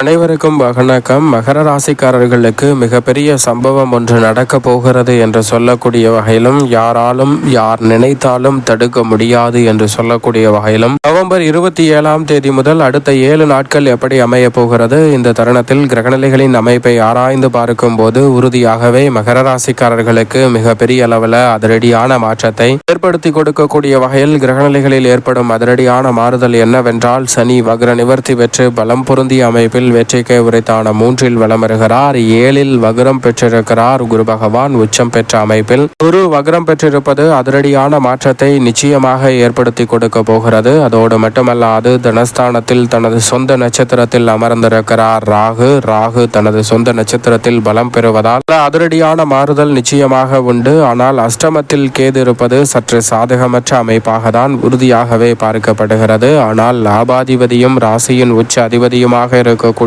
அனைவருக்கும் வகணக்கம் மகர ராசிக்காரர்களுக்கு மிகப்பெரிய சம்பவம் ஒன்று நடக்க போகிறது என்று சொல்லக்கூடிய வகையிலும் யாராலும் யார் நினைத்தாலும் தடுக்க முடியாது என்று சொல்லக்கூடிய வகையிலும் நவம்பர் இருபத்தி ஏழாம் தேதி முதல் அடுத்த ஏழு நாட்கள் எப்படி அமைய போகிறது? இந்த தருணத்தில் கிரகநிலைகளின் அமைப்பை ஆராய்ந்து பார்க்கும் போது உறுதியாகவே மகர ராசிக்காரர்களுக்கு மிகப்பெரிய அளவில் அதிரடியான மாற்றத்தை ஏற்படுத்தி கொடுக்கக்கூடிய வகையில் கிரகநிலைகளில் ஏற்படும் அதிரடியான மாறுதல் என்னவென்றால் சனி வக்ர நிவர்த்தி பெற்று பலம் பொருந்திய அமைப்பில் வெற்றிக்கை உரைத்தான மூன்றில் வலம் வருகிறார். ஏழில் வக்ரம் பெற்றிருக்கிறார் குரு பகவான். உச்சம் பெற்ற அமைப்பில் குரு வக்ரம் பெற்றிருப்பது அதிரடியான மாற்றத்தை நிச்சயமாக ஏற்படுத்தி கொடுக்க போகிறது. அதோடு மட்டுமல்லாது தனஸ்தானத்தில் தனது சொந்த நட்சத்திரத்தில் அமர்ந்திருக்கிறார் ராகு. ராகு தனது சொந்த நட்சத்திரத்தில் பலம் பெறுவதால் அதிரடியான மாறுதல் நிச்சயமாக உண்டு. ஆனால் அஷ்டமத்தில் கேது இருப்பது சற்று சாதகமற்ற அமைப்பாக தான் உறுதியாகவே பார்க்கப்படுகிறது. ஆனால் லாபாதிபதியும் ராசியின் உச்ச அதிபதியுமாக இருக்கக்கூடிய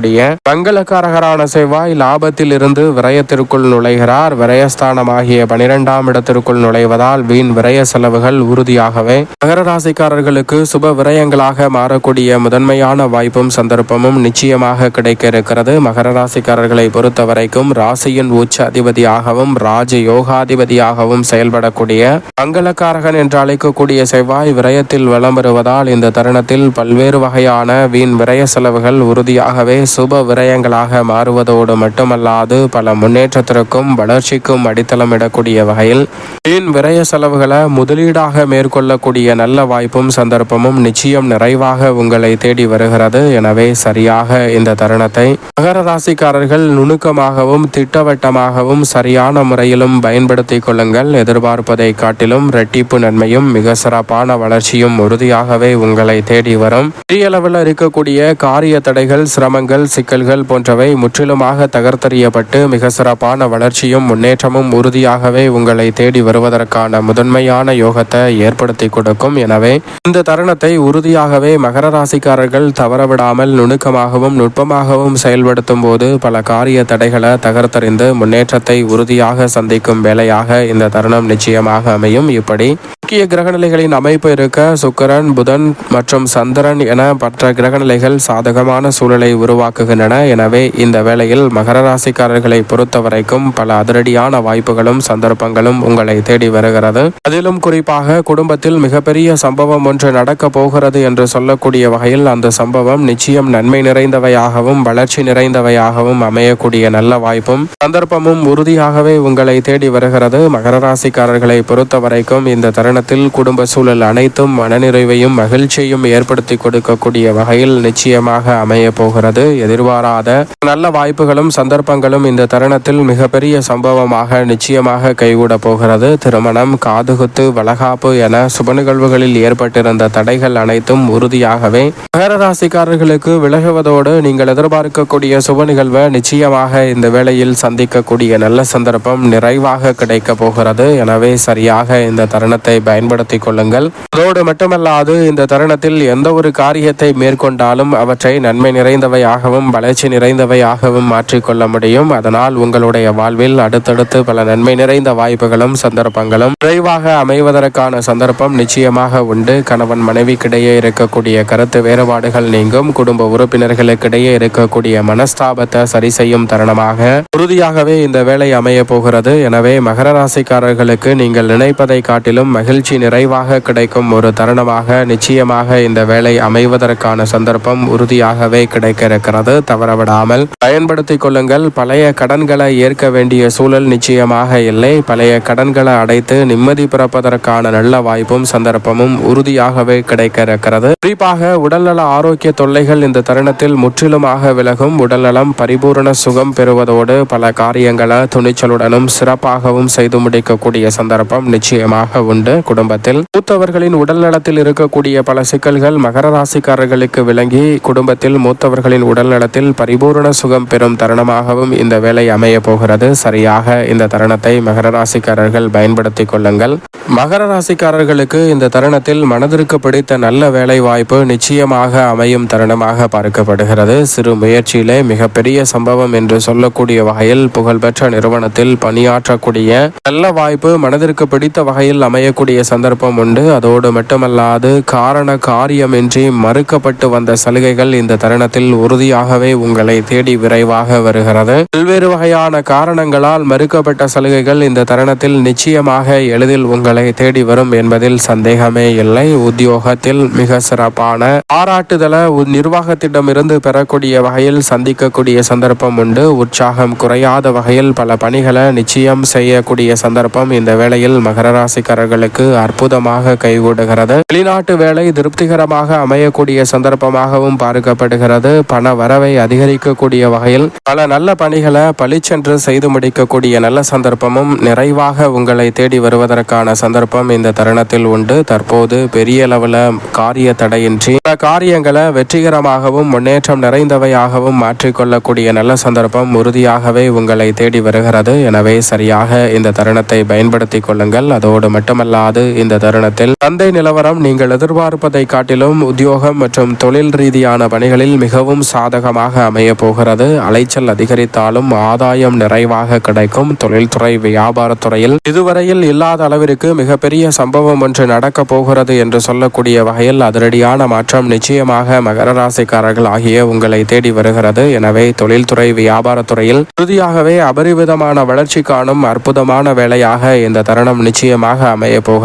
மங்களக்காரகரான செவ்வாய் லாபத்தில் இருந்து விரயத்திற்குள் நுழைகிறார். விரயஸ்தானமாகிய பனிரெண்டாம் இடத்திற்குள் நுழைவதால் வீண் விரய செலவுகள் உறுதியாகவே. மகர ராசிக்காரர்களுக்கு சுப விரயங்களாக மாறக்கூடிய முதன்மையான வாய்ப்பும் சந்தர்ப்பமும் நிச்சயமாக கிடைக்க இருக்கிறது மகர ராசிக்காரர்களை பொறுத்த வரைக்கும் ராசியின் உச்ச அதிபதியாகவும் ராஜ யோகாதிபதியாகவும் செயல்படக்கூடிய மங்களக்காரகன் என்று அழைக்கக்கூடிய செவ்வாய் விரயத்தில் வலம் வருவதால் இந்த தருணத்தில் பல்வேறு வகையான வீண் விரய செலவுகள் உறுதியாகவே சுப விரயங்களாக மாறுவதோடு மட்டுமல்லாது பல முன்னேற்றத்திற்கும் வளர்ச்சிக்கும் அடித்தளமிடக்கூடிய வகையில் வீண் விரய செலவுகளை முதலீடாக மேற்கொள்ளக்கூடிய நல்ல வாய்ப்பும் சந்தர்ப்பமும் நிச்சயம் நிறைவாக உங்களை தேடி வருகிறது. எனவே சரியாக இந்த தருணத்தை மகர ராசிக்காரர்கள் நுணுக்கமாகவும் திட்டவட்டமாகவும் சரியான முறையிலும் பயன்படுத்திக் கொள்ளுங்கள். எதிர்பார்ப்பதை காட்டிலும் ரெட்டிப்பு நன்மையும் மிக சிறப்பான வளர்ச்சியும் உறுதியாகவே உங்களை தேடி வரும். பெரிய அளவில் இருக்கக்கூடிய காரிய தடைகள் சிரமங்கள் சிக்கல்கள் போன்றவை முற்றிலுமாக தகர்த்தறியப்பட்டு மிக சிறப்பான வளர்ச்சியும் முன்னேற்றமும் உறுதியாகவே உங்களை தேடி வருவதற்கான முதன்மையான யோகத்தை ஏற்படுத்தி கொடுக்கும். எனவே இந்த தருணத்தை உறுதியாகவே மகர ராசிக்காரர்கள் தவறவிடாமல் நுணுக்கமாகவும் நுட்பமாகவும் செயல்படுத்தும் போது பல காரிய தடைகளை தகர்த்தறிந்து முன்னேற்றத்தை உறுதியாக சந்திக்கும் வேலையாக இந்த தருணம் நிச்சயமாக அமையும். இப்படி முக்கிய கிரகநிலைகளின் அமைப்பு இருக்க சுக்கரன் புதன் மற்றும் சந்திரன் என மற்ற கிரகநிலைகள் சாதகமான சூழலை உருவாக்குகின்றன. எனவே இந்த வேளையில் மகர ராசிக்காரர்களை பொறுத்தவரைக்கும் பல அதிரடியான வாய்ப்புகளும் சந்தர்ப்பங்களும் உங்களை தேடி வருகிறது. அதிலும் குறிப்பாக குடும்பத்தில் மிகப்பெரிய சம்பவம் ஒன்று நடக்கப் போகிறது என்று சொல்லக்கூடிய வகையில் அந்த சம்பவம் நிச்சயம் நன்மை நிறைந்தவையாகவும் வளர்ச்சி நிறைந்தவையாகவும் அமையக்கூடிய நல்ல வாய்ப்பும் சந்தர்ப்பமும் உறுதியாகவே உங்களை தேடி வருகிறது. மகர ராசிக்காரர்களை பொறுத்தவரைக்கும் இந்த தருணத்தில் குடும்ப சூழல் அனைத்தும் மனநிறைவையும் மகிழ்ச்சியையும் ஏற்படுத்தி கொடுக்கக்கூடிய வகையில் நிச்சயமாக அமைய போகிறது. எதிர்பாராத நல்ல வாய்ப்புகளும் சந்தர்ப்பங்களும் இந்த தருணத்தில் மிகப்பெரிய சம்பவமாக நிச்சயமாக கைகூட போகிறது. திருமணம் காதுகுத்து வளகாப்பு என சுப நிகழ்வுகளில் ஏற்பட்டிருந்த தடைகள் அனைத்தும் உறுதியாகவே மகர ராசிக்காரர்களுக்கு விலகுவதோடு நீங்கள் எதிர்பார்க்கக்கூடிய சுப நிகழ்வை நிச்சயமாக இந்த வேளையில் சந்திக்கக்கூடிய நல்ல சந்தர்ப்பம் நிறைவாக கிடைக்க போகிறது. எனவே சரியாக இந்த தருணத்தை பயன்படுத்திக் கொள்ளுங்கள். அதோடு மட்டுமல்லாது இந்த தருணத்தில் எந்த ஒரு காரியத்தை மேற்கொண்டாலும் அவற்றை நன்மை நிறைந்தவையாகவும் வளர்ச்சி நிறைந்தவையாகவும் மாற்றிக்கொள்ள முடியும். அதனால் உங்களுடைய வாழ்வில் அடுத்தடுத்து பல நன்மை நிறைந்த வாய்ப்புகளும் சந்தர்ப்பங்களும் விரைவாக அமைவதற்கான சந்தர்ப்பம் நிச்சயமாக உண்டு. கணவன் மனைவிக்கிடையே இருக்கக்கூடிய கருத்து வேறுபாடுகள் நீங்கும். குடும்ப உறுப்பினர்களுக்கிடையே இருக்கக்கூடிய மனஸ்தாபத்தை சரி செய்யும் தருணமாக உறுதியாகவே இந்த வேலை அமைய போகிறது. எனவே மகர ராசிக்காரர்களுக்கு நீங்கள் நினைப்பதை காட்டிலும் மகிழ்ச்சி நிறைவாக கிடைக்கும் ஒரு தருணமாக நிச்சயமாக இந்த வேலை அமைவதற்கான சந்தர்ப்பம் உறுதியாகவே கிடைக்க இருக்கிறது தவறவிடாமல் பயன்படுத்திக் கொள்ளுங்கள். பழைய கடன்களை ஏற்க வேண்டிய சூழல் நிச்சயமாக இல்லை. பழைய கடன்களை அடைத்து நிம்மதி பிறப்பதற்கான நல்ல வாய்ப்பும் சந்தர்ப்பமும் உறுதியாகவே கிடைக்க இருக்கிறது குறிப்பாக உடல்நல ஆரோக்கிய தொல்லைகள் இந்த தருணத்தில் முற்றிலுமாக விலகும். உடல்நலம் பரிபூரண சுகம் பெறுவதோடு பல காரியங்களை துணிச்சலுடனும் சிறப்பாகவும் செய்து முடிக்கக்கூடிய சந்தர்ப்பம் நிச்சயமாக உண்டு. குடும்பத்தில். மூத்தவர்களின் உடல் நலத்தில் இருக்கக்கூடிய பல சிக்கல்கள் மகர ராசிக்காரர்களுக்கு விளங்கி குடும்பத்தில் மூத்தவர்களின் உடல் நலத்தில் பரிபூரண சுகம் பெறும் தருணமாகவும் இந்த வேலை அமைய போகிறது. சரியாக இந்த தருணத்தை மகர ராசிக்காரர்கள் பயன்படுத்திக் கொள்ளுங்கள். மகர ராசிக்காரர்களுக்கு இந்த தருணத்தில் மனதிற்கு பிடித்த நல்ல வேலை வாய்ப்பு நிச்சயமாக அமையும் தருணமாக பார்க்கப்படுகிறது. சிறு முயற்சியிலே மிகப்பெரிய சம்பவம் என்று சொல்லக்கூடிய வகையில் புகழ்பெற்ற நிறுவனத்தில் பணியாற்றக்கூடிய நல்ல வாய்ப்பு மனதிற்கு பிடித்த வகையில் அமையக்கூடிய கிடைக்கக்கூடிய சந்தர்ப்பம் உண்டு. அதோடு மட்டுமல்லாது காரண காரியமின்றி மறுக்கப்பட்டு வந்த சலுகைகள் இந்த தருணத்தில் உறுதியாகவே உங்களை தேடி விரைவாக வருகிறது. பல்வேறு வகையான காரணங்களால் மறுக்கப்பட்ட சலுகைகள் இந்த தருணத்தில் நிச்சயமாக எளிதில் உங்களை தேடி வரும் என்பதில் சந்தேகமே இல்லை. உத்தியோகத்தில் மிக சிறப்பான பாராட்டுதல நிர்வாகத்திடமிருந்து பெறக்கூடிய வகையில் சந்திக்கக்கூடிய சந்தர்ப்பம் உண்டு. உற்சாகம் குறையாத வகையில் பல பணிகளை நிச்சயம் செய்யக்கூடிய சந்தர்ப்பம் இந்த வேளையில் மகர ராசிக்காரர்களுக்கு அற்புதமாக கைகூடுகிறது. வெளிநாட்டு வேலை திருப்திகரமாக அமையக்கூடிய சந்தர்ப்பமாகவும் பார்க்கப்படுகிறது. பண வரவை அதிகரிக்கக்கூடிய வகையில் பல நல்ல பணிகளை பளிச்சென்று செய்து முடிக்கக்கூடிய நல்ல சந்தர்ப்பமும் நிறைவாக உங்களை தேடி வருவதற்கான சந்தர்ப்பம் இந்த தருணத்தில் உண்டு. தற்போது பெரிய அளவில் காரிய தடையின்றி பல காரியங்களை வெற்றிகரமாகவும் முன்னேற்றம் நிறைந்தவையாகவும் மாற்றிக்கொள்ளக்கூடிய நல்ல சந்தர்ப்பம் உறுதியாகவே உங்களை தேடி வருகிறது. எனவே சரியாக இந்த தருணத்தை பயன்படுத்திக் கொள்ளுங்கள். அதோடு மட்டுமல்லாது இந்த தருணத்தில். சந்தை நிலவரம் நீங்கள் எதிர்பார்ப்பதை காட்டிலும் உத்தியோகம் மற்றும் தொழில் ரீதியான பணிகளில் மிகவும் சாதகமாக அமைய போகிறது. அலைச்சல் அதிகரித்தாலும் ஆதாயம் நிறைவாக கிடைக்கும் தொழில்துறை வியாபாரத்துறையில். இதுவரையில் இல்லாத அளவிற்கு மிகப்பெரிய சம்பவம் ஒன்று நடக்க போகிறது என்று சொல்லக்கூடிய வகையில் அதிரடியான மாற்றம் நிச்சயமாக மகர ராசிக்காரர்கள் ஆகிய உங்களை தேடி வருகிறது. எனவே தொழில்துறை வியாபாரத்துறையில் உறுதியாகவே அபரிவிதமான வளர்ச்சி காணும் அற்புதமான வேலையாக இந்த தருணம் நிச்சயமாக அமைய போகிறது.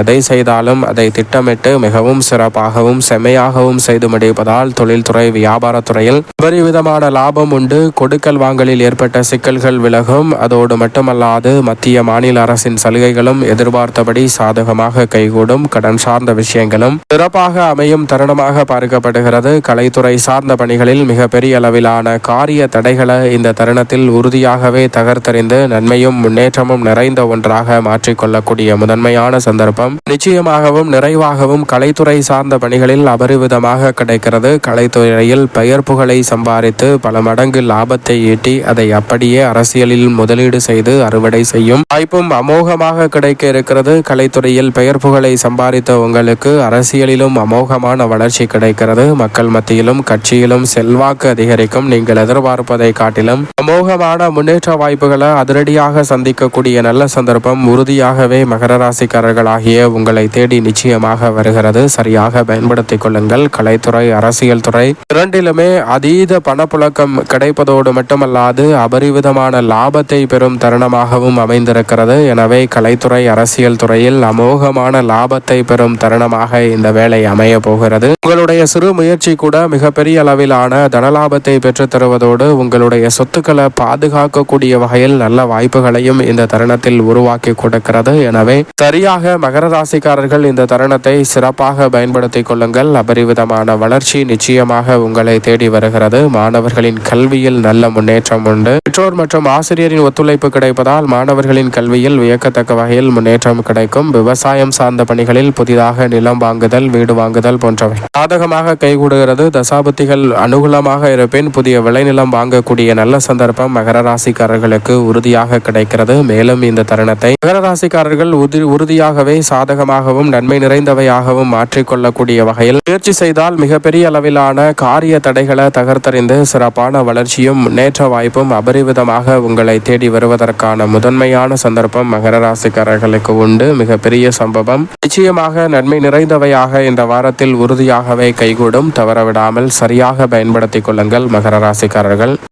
எதை செய்தாலும் அதை திட்டமிட்டு மிகவும் சிறப்பாகவும் செம்மையாகவும் செய்து முடிப்பதால் தொழில்துறை வியாபாரத்துறையில் அபரிவிதமான லாபம் உண்டு. கொடுக்கல் வாங்கலில் ஏற்பட்ட சிக்கல்கள் விலகும். அதோடு மட்டுமல்லாது மத்திய மாநில அரசின் சலுகைகளும் எதிர்பார்த்தபடி சாதகமாக கைகூடும். கடன் சார்ந்த விஷயங்களும் சிறப்பாக அமையும் தருணமாக பார்க்கப்படுகிறது. கலைத்துறை சார்ந்த பணிகளில் மிகப்பெரிய அளவிலான காரிய தடைகளை இந்த தருணத்தில் உறுதியாகவே தகர்த்தறிந்து நன்மையும் முன்னேற்றமும் நிறைந்த ஒன்றாக மாற்றிக்கொள்ளக்கூடிய முதன்மையான சந்தர்ப்பம். நிச்சயமாகவும் நிறைவாகவும் கலைத்துறை சார்ந்த பணிகளில் அபரிவிதமாக கிடைக்கிறது. கலைத்துறையில் பெயர் புகழை சம்பாதித்து பல மடங்கு லாபத்தை ஈட்டி அதை அப்படியே அரசியலில் முதலீடு செய்து அறுவடை செய்யும் வாய்ப்பும் அமோகமாக கிடைக்க இருக்கிறது. கலைத்துறையில் பெயர் புகழை சம்பாதித்த உங்களுக்கு அரசியலிலும் அமோகமான வளர்ச்சி கிடைக்கிறது. மக்கள் மத்தியிலும் கட்சியிலும் செல்வாக்கு அதிகரிக்கும். நீங்கள் எதிர்பார்ப்பதை காட்டிலும் அமோகமான முன்னேற்ற வாய்ப்புகளை அதிரடியாக சந்திக்கக்கூடிய நல்ல சந்தர்ப்பம் உறுதியாகவே மகர ராசிக்கார ஆகிய உங்களை தேடி நிச்சயமாக வருகிறது. சரியாக பயன்படுத்திக் கொள்ளுங்கள். கலைத்துறை அரசியல் துறை இரண்டிலுமே அதீத பணப்புழக்கம் கிடைப்பதோடு மட்டுமல்லாது அபரிவிதமான லாபத்தை பெறும் தருணமாகவும் அமைந்திருக்கிறது. எனவே கலைத்துறை அரசியல் துறையில் அமோகமான லாபத்தை பெறும் தருணமாக இந்த வேலை அமைய போகிறது. உங்களுடைய சிறு முயற்சி கூட மிகப்பெரிய அளவிலான தனலாபத்தை பெற்றுத் தருவதோடு உங்களுடைய சொத்துக்களை பாதுகாக்கக்கூடிய வகையில் நல்ல வாய்ப்புகளையும் இந்த தருணத்தில் உருவாக்கி கொடுக்கிறது. எனவே சரியாக மகர ராசிக்காரர்கள் இந்த தருணத்தை சிறப்பாக பயன்படுத்திக் கொள்ளுங்கள். அபரிவிதமான வளர்ச்சி நிச்சயமாக உங்களை தேடி வருகிறது. மாணவர்களின் கல்வியில் நல்ல முன்னேற்றம் உண்டு. பெற்றோர் மற்றும் ஆசிரியரின் ஒத்துழைப்பு கிடைப்பதால் மாணவர்களின் கல்வியில் வியக்கத்தக்க வகையில் முன்னேற்றம் கிடைக்கும். விவசாயம் சார்ந்த பணிகளில் புதிதாக நிலம் வாங்குதல் வீடு வாங்குதல் போன்றவை. சாதகமாக கைகூடுகிறது. தசாபத்திகள் அனுகூலமாக இருப்பின் புதிய விளைநிலம் வாங்கக்கூடிய நல்ல சந்தர்ப்பம் மகர ராசிக்காரர்களுக்கு உறுதியாக கிடைக்கிறது. மேலும் இந்த தருணத்தை மகர ராசிக்காரர்கள் உறுதியாக உறுதியாகவே சாதகமாகவும் நன்மை நிறைந்தவையாகவும் மாற்றிக்கொள்ளக்கூடிய வகையில் முயற்சி செய்தால் மிகப்பெரிய அளவிலான காரிய தடைகளை தகர்த்தறிந்து சிறப்பான வளர்ச்சியும் முன்னேற்ற வாய்ப்பும் அபரிவிதமாக உங்களை தேடி வருவதற்கான முதன்மையான சந்தர்ப்பம் மகர ராசிக்காரர்களுக்கு உண்டு. மிகப்பெரிய சம்பவம். நிச்சயமாக நன்மை நிறைந்தவையாக இந்த வாரத்தில் உறுதியாகவே கைகூடும். தவறவிடாமல் சரியாக பயன்படுத்திக் கொள்ளுங்கள் மகர ராசிக்காரர்கள்.